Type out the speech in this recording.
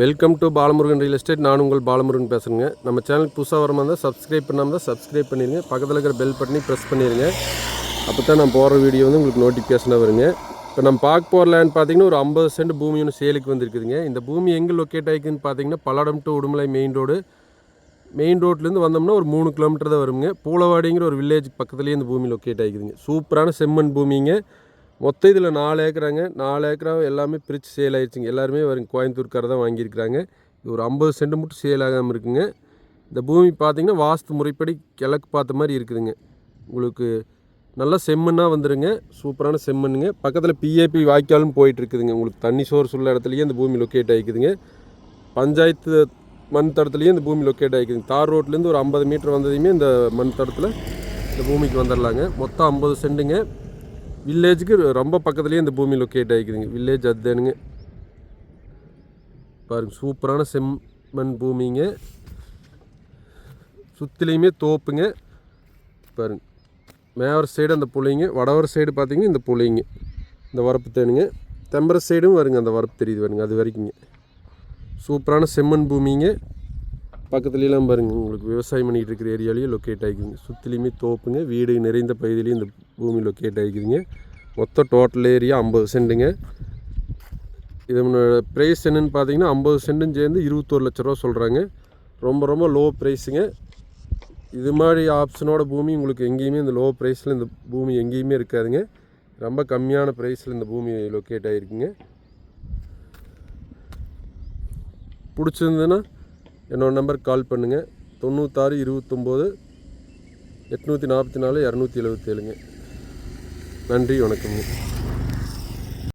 Welcome to Balamurugan real estate நான் உங்கள் பாலமுருகன் பேசுகிறேங்க நம்ம சேனலுக்கு புதுசாக வர மாதிரி இருந்தால் சப்ஸ்கிரைப் பண்ணாமல் தான் சப்ஸ்கிரைப் பண்ணிடுங்க பக்கத்தில் இருக்கிற பெல் பட்டனி ப்ரெஸ் பண்ணிடுங்க அப்போ தான் நான் போகிற வீடியோ வந்து உங்களுக்கு நோட்டிஃபிகேஷனாக வருங்க. இப்போ நம்ம பார்க்க போகிற லேண்ட் பார்த்தீங்கன்னா ஒரு ஐம்பது சென்ட் பூமி ஒன்று சேலுக்கு வந்திருக்குதுங்க. இந்த பூமி எங்கே லொக்கேட் ஆகிக்குதுன்னு பார்த்தீங்கன்னா Palladam to Udumalai main road main ரோட்லேருந்து வந்தோம்னா ஒரு மூணு கிலோமீட்டர் தான் வருங்க. பூலவாடிங்கிற ஒரு வில்லேஜ் பக்கத்துலேயே இந்த பூமி லொக்கேட் ஆகிக்குதுங்க சூப்பரான செம்மண் பூமிங்க. மொத்தம் இதில் நாலு ஏக்கராங்க. நாலு ஏக்கரா எல்லாமே பிரித்து சேல் ஆயிடுச்சுங்க எல்லாருமே வரும் கோயம்புத்தூர்கார தான் வாங்கியிருக்கிறாங்க. இது ஒரு ஐம்பது சென்ட் மட்டும் சேல் ஆகாமல் இருக்குங்க. இந்த பூமி பார்த்தீங்கன்னா வாஸ்து முறைப்படி கிழக்கு பார்த்த மாதிரி இருக்குதுங்க. உங்களுக்கு நல்லா செம்மண்ணாக வந்துடுங்க சூப்பரான செம்மண்ணுங்க. பக்கத்தில் பிஏபி வாய்க்காலும் போயிட்டுருக்குதுங்க. உங்களுக்கு தண்ணி சோர்ஸ் உள்ள இடத்துலையே இந்த பூமி லொக்கேட் ஆகிக்குதுங்க பஞ்சாயத்து மண் தடத்துலேயே இந்த பூமி லொக்கேட் ஆகிக்குதுங்க தார் ரோட்லேருந்து ஒரு ஐம்பது மீட்டர் வந்ததையுமே இந்த மண் தடத்தில் இந்த பூமிக்கு வந்துடலாங்க மொத்தம் ஐம்பது சென்ட்டுங்க. வில்லேஜுக்கு ரொம்ப பக்கத்துலேயே இந்த பூமி லொக்கேட் ஆகிக்குதுங்க வில்லேஜ் அதுதானுங்க. பாருங்க சூப்பரான செம்மண் பூமிங்க. சுற்றிலையுமே தோப்புங்க. பாருங்க மேவர் சைடு அந்த புள்ளைங்க வடவர் சைடு பார்த்தீங்கன்னா இந்த புள்ளைங்க இந்த வரப்பு தேனுங்க. தெம்பர சைடும் வருங்க அந்த வரப்பு தெரியுது வருங்க அது வரைக்குங்க. சூப்பரான செம்மண் பூமிங்க. பக்கத்துலலாம் பாருங்கள் உங்களுக்கு விவசாயம் பண்ணிகிட்டு இருக்கிற ஏரியாலேயும் லொக்கேட் ஆகிக்குதுங்க சுற்றிலையுமே தோப்புங்க வீடு நிறைந்த பகுதியிலையும் இந்த பூமி லொக்கேட் ஆகிக்குதுங்க மொத்தம் டோட்டல் ஏரியா ஐம்பது சென்ட்டுங்க இதனோட ப்ரைஸ் என்னென்னு பார்த்தீங்கன்னா ஐம்பது சென்ட்டும் சேர்ந்து இருபத்தோரு லட்ச ரூபா சொல்கிறாங்க ரொம்ப ரொம்ப லோ ப்ரைஸுங்க இது மாதிரி ஆப்ஷனோட பூமி உங்களுக்கு எங்கேயுமே இந்த லோ ப்ரைஸில் இந்த பூமி எங்கேயுமே இருக்காதுங்க. ரொம்ப கம்மியான ப்ரைஸில் இந்த பூமி லொக்கேட் ஆகிருக்குங்க பிடிச்சிருந்ததுன்னா என்னோடய நம்பருக்கு கால் பண்ணுங்கள் தொண்ணூத்தாறு இருபத்தொம்போது எட்நூற்றி நாற்பத்தி நாலு இரநூத்தி எழுபத்தேழுங்க நன்றி வணக்கம்ங்க.